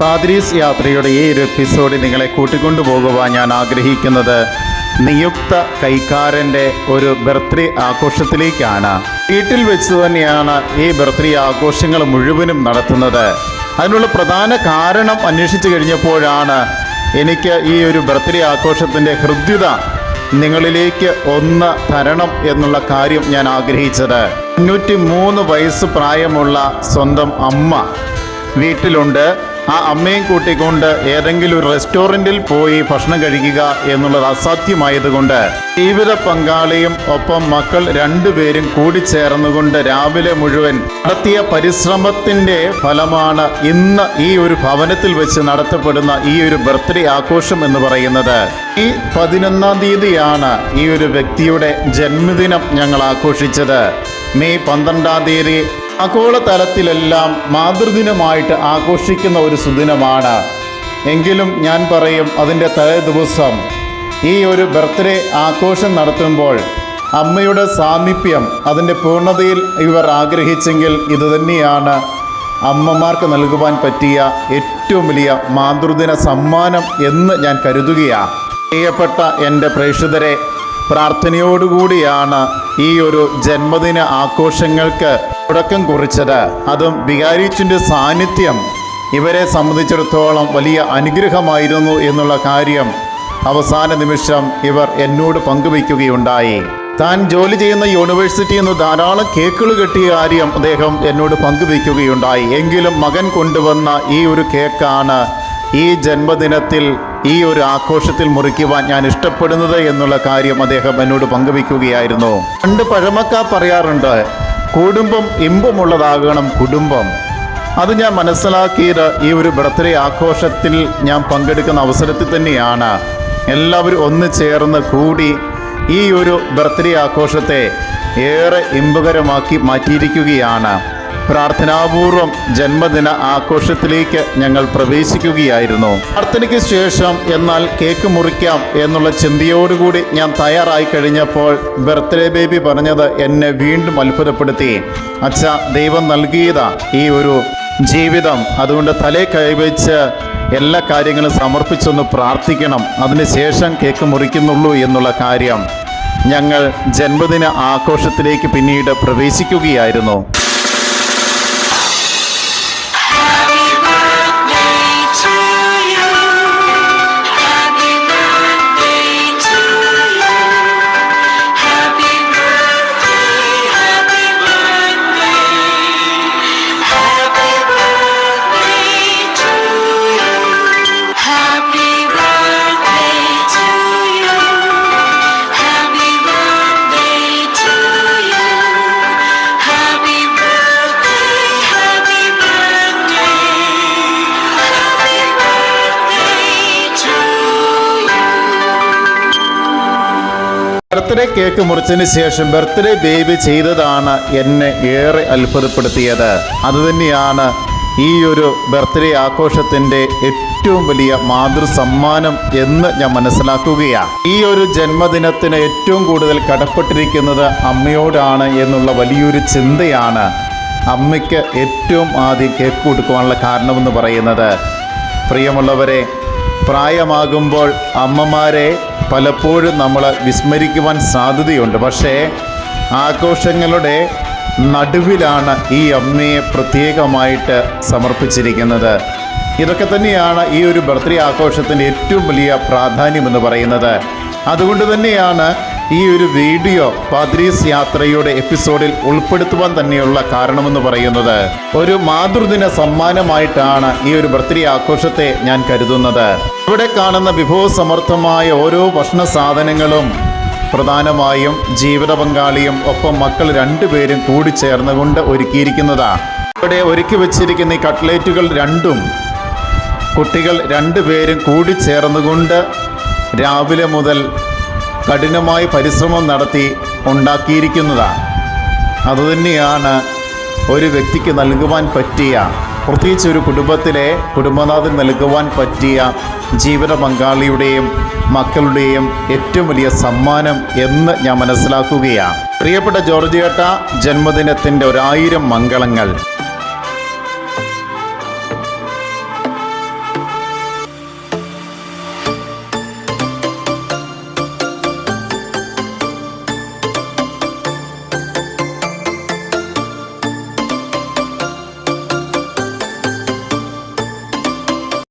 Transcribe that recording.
പാദ്രീസ് യാത്രയുടെ ഈ ഒരു എപ്പിസോഡിൽ നിങ്ങളെ കൂട്ടിക്കൊണ്ടുപോകുവാൻ ഞാൻ ആഗ്രഹിക്കുന്നത് നിയുക്ത കൈക്കാരന്റെ ഒരു ബർത്ത്ഡേ ആഘോഷത്തിലേക്കാണ്. വീട്ടിൽ വെച്ച് തന്നെയാണ് ഈ ബർത്ത്ഡേ ആഘോഷങ്ങൾ മുഴുവനും നടത്തുന്നത്. അതിനുള്ള പ്രധാന കാരണം അന്വേഷിച്ചു കഴിഞ്ഞപ്പോഴാണ് എനിക്ക് ഈ ഒരു ബർത്ത്ഡേ ആഘോഷത്തിന്റെ ഹൃദ്യത നിങ്ങളിലേക്ക് ഒന്ന് തരണം എന്നുള്ള കാര്യം ഞാൻ ആഗ്രഹിച്ചത്. അഞ്ഞൂറ്റി മൂന്ന് വയസ്സ് പ്രായമുള്ള സ്വന്തം അമ്മ വീട്ടിലുണ്ട്. ആ അമ്മയും കൂട്ടിക്കൊണ്ട് ഏതെങ്കിലും ഒരു റെസ്റ്റോറന്റിൽ പോയി ഭക്ഷണം കഴിക്കുക എന്നുള്ളത് അസാധ്യമായതുകൊണ്ട് ജീവിത പങ്കാളിയും ഒപ്പം മക്കൾ രണ്ടുപേരും കൂടിച്ചേർന്നുകൊണ്ട് രാവിലെ മുഴുവൻ നടത്തിയ പരിശ്രമത്തിന്റെ ഫലമാണ് ഇന്ന് ഈ ഒരു ഭവനത്തിൽ വെച്ച് നടത്തപ്പെടുന്ന ഈ ഒരു ബർത്ത്ഡേ ആഘോഷം എന്ന് പറയുന്നത്. ഈ പതിനൊന്നാം തീയതിയാണ് ഈ ഒരു വ്യക്തിയുടെ ജന്മദിനം ഞങ്ങൾ ആഘോഷിച്ചത്. മെയ് പന്ത്രണ്ടാം തീയതി ആഗോളതലത്തിലെല്ലാം മാതൃദിനമായിട്ട് ആഘോഷിക്കുന്ന ഒരു സുദിനമാണ്. എങ്കിലും ഞാൻ പറയും അതിന്റെ തലേ ദിവസം ഈ ഒരു ബർത്ത്ഡേ ആഘോഷം നടത്തുമ്പോൾ അമ്മയുടെ സാമീപ്യം അതിന്റെ പൂർണതയിൽ ഇവർ ആഗ്രഹിച്ചെങ്കിൽ ഇതുതന്നെയാണ് അമ്മമാർക്ക് നൽകുവാൻ പറ്റിയ ഏറ്റവും വലിയ മാതൃദിന സമ്മാനം എന്ന് ഞാൻ കരുതുകയാണ് പ്രിയപ്പെട്ട എന്റെ പ്രേക്ഷിതരെ പ്രാർത്ഥനയോടുകൂടിയാണ് ഈ ഒരു ജന്മദിന ആഘോഷങ്ങൾക്ക് തുടക്കം കുറിച്ചത്. അതും വികാരിച്ചിന്റെ സാന്നിധ്യം. ഇവരെ സംബന്ധിച്ചിടത്തോളം വലിയ അനുഗ്രഹമായിരുന്നു എന്നുള്ള കാര്യം അവസാന നിമിഷം ഇവർ എന്നോട് പങ്കുവയ്ക്കുകയുണ്ടായി. താൻ ജോലി ചെയ്യുന്ന യൂണിവേഴ്സിറ്റിയിൽ നിന്ന് ധാരാളം കേക്കുകൾ കിട്ടിയ കാര്യം അദ്ദേഹം എന്നോട് പങ്കുവയ്ക്കുകയുണ്ടായി. എങ്കിലും മകൻ കൊണ്ടുവന്ന ഈ ഒരു കേക്കാണ് ഈ ജന്മദിനത്തിൽ ഈ ഒരു ആഘോഷത്തിൽ മുറിക്കുവാൻ ഞാൻ ഇഷ്ടപ്പെടുന്നത് എന്നുള്ള കാര്യം അദ്ദേഹം എന്നോട് പങ്കുവയ്ക്കുകയായിരുന്നു. പണ്ട് പഴമക്കാർ പറയാറുണ്ട് കുടുംബം ഇമ്പമുള്ളതാകണം കുടുംബം. അത് ഞാൻ മനസ്സിലാക്കിയത് ഈ ഒരു ബർത്ത്ഡേ ആഘോഷത്തിൽ ഞാൻ പങ്കെടുക്കുന്ന അവസരത്തിൽ തന്നെയാണ്. എല്ലാവരും ഒന്ന് ചേർന്ന് കൂടി ഈ ഒരു ബർത്ത്ഡേ ആഘോഷത്തെ ഏറെ ഇമ്പകരമാക്കി മാറ്റിയിരിക്കുകയാണ്. പ്രാർത്ഥനാപൂർവം ജന്മദിന ആഘോഷത്തിലേക്ക് ഞങ്ങൾ പ്രവേശിക്കുകയായിരുന്നു. പ്രാർത്ഥനയ്ക്ക് ശേഷം എന്നാൽ കേക്ക് മുറിക്കാം എന്നുള്ള ചിന്തയോടുകൂടി ഞാൻ തയ്യാറായി കഴിഞ്ഞപ്പോൾ ബർത്ത്ഡേ ബേബി പറഞ്ഞത് എന്നെ വീണ്ടും അത്ഭുതപ്പെടുത്തി. അച്ഛ ദൈവം നൽകിയതാ ഈ ഒരു ജീവിതം. അതുകൊണ്ട് തലേ കൈവച്ച് എല്ലാ കാര്യങ്ങളും സമർപ്പിച്ചൊന്ന് പ്രാർത്ഥിക്കണം. അതിനുശേഷം കേക്ക് മുറിക്കുന്നുള്ളൂ എന്നുള്ള കാര്യം. ഞങ്ങൾ ജന്മദിന ആഘോഷത്തിലേക്ക് പിന്നീട് പ്രവേശിക്കുകയായിരുന്നു. ബർത്ത്ഡേ കേക്ക് മുറിച്ചതിന് ശേഷം ബർത്ത്ഡേ ബേബി ചെയ്തതാണ് എന്നെ ഏറെ അത്ഭുതപ്പെടുത്തിയത്. അതുതന്നെയാണ് ഈ ഒരു ബർത്ത്ഡേ ആഘോഷത്തിന്റെ ഏറ്റവും വലിയ മാതൃസമ്മാനം എന്ന് ഞാൻ മനസ്സിലാക്കുകയാണ് ഈ ഒരു ജന്മദിനത്തിന് ഏറ്റവും കൂടുതൽ കടപ്പെട്ടിരിക്കുന്നത് അമ്മയോടാണ് എന്നുള്ള വലിയൊരു ചിന്തയാണ് അമ്മയ്ക്ക് ഏറ്റവും ആദ്യം കേക്ക് കൊടുക്കുവാനുള്ള കാരണമെന്ന് പറയുന്നത്. പ്രിയമുള്ളവരെ പ്രായമാകുമ്പോൾ അമ്മമാരെ പലപ്പോഴും നമ്മൾ വിസ്മരിക്കുവാൻ സാധ്യതയുണ്ട്. പക്ഷേ ആഘോഷങ്ങളുടെ നടുവിലാണ് ഈ അമ്മയെ പ്രത്യേകമായിട്ട് സമർപ്പിച്ചിരിക്കുന്നത്. ഇതൊക്കെ തന്നെയാണ് ഈ ഒരു ബർത്ത്ഡേ ആഘോഷത്തിന്റെ ഏറ്റവും വലിയ പ്രാധാന്യമെന്ന് പറയുന്നത്. അതുകൊണ്ട് തന്നെയാണ് ഈ ഒരു വീഡിയോ പാദ്രീസ് യാത്രയുടെ എപ്പിസോഡിൽ ഉൾപ്പെടുത്തുവാൻ തന്നെയുള്ള കാരണമെന്ന് പറയുന്നത്. ഒരു മാതൃദിന സമ്മാനമായിട്ടാണ് ഈ ഒരു ബർത്ത്ഡേ ആഘോഷത്തെ ഞാൻ കരുതുന്നത്. ഇവിടെ കാണുന്ന വിഭവസമർത്ഥമായ ഓരോ ഭക്ഷണ സാധനങ്ങളും പ്രധാനമായും ജീവിത പങ്കാളിയും ഒപ്പം മക്കൾ രണ്ടുപേരും കൂടി ചേർന്നുകൊണ്ട് ഒരുക്കിയിരിക്കുന്നതാണ്. ഇവിടെ ഒരുക്കി വെച്ചിരിക്കുന്ന ഈ കട്ട്ലേറ്റുകൾ രണ്ടും കുട്ടികൾ രണ്ടുപേരും കൂടി ചേർന്നുകൊണ്ട് രാവിലെ മുതൽ കഠിനമായ പരിശ്രമം നടത്തി ഉണ്ടാക്കിയിരിക്കുന്നതാണ്. അതുതന്നെയാണ് ഒരു വ്യക്തിക്ക് നൽകുവാൻ പറ്റിയ പ്രത്യേകിച്ച് ഒരു കുടുംബത്തിലെ കുടുംബനാഥൻ നൽകുവാൻ പറ്റിയ ജീവിത പങ്കാളിയുടെയും മക്കളുടെയും ഏറ്റവും വലിയ സമ്മാനം എന്ന് ഞാൻ മനസ്സിലാക്കുകയാണ്. പ്രിയപ്പെട്ട ജോർജിയേട്ട ജന്മദിനത്തിന്റെ ഒരായിരം മംഗളങ്ങൾ.